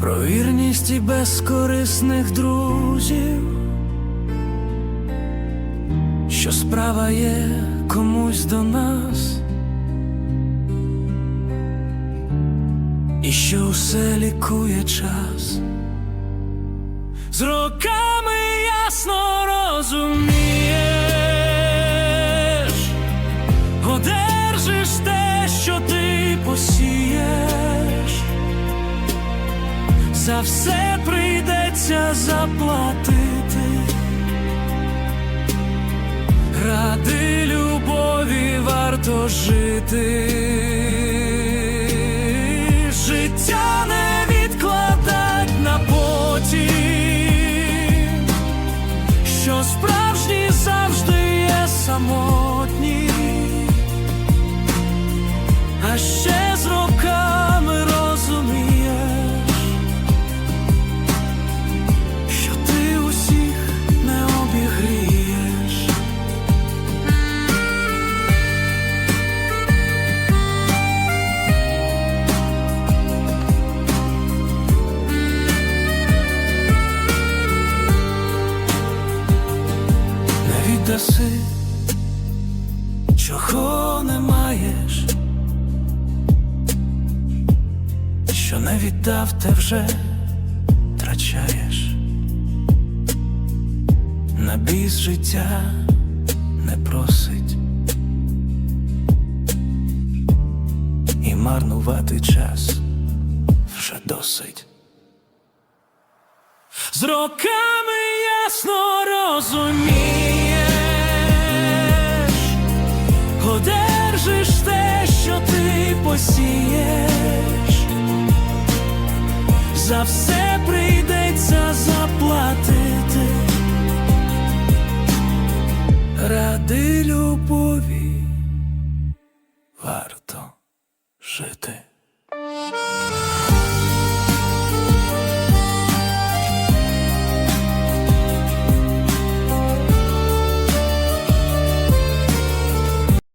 Про вірність і безкорисних друзів, що справа є комусь до нас, і що усе лікує час. З роками ясно розумієш, за все прийдеться заплатити. Ради любові варто жити. Життя не відкладать на потім, що справжні завжди є самотні, а ще Віддаси, чого не маєш, що не віддав, те вже втрачаєш. На біс життя не просить і марнувати час вже досить. З роками ясно розумієш, посієш, за все прийдеться заплатити. Ради любові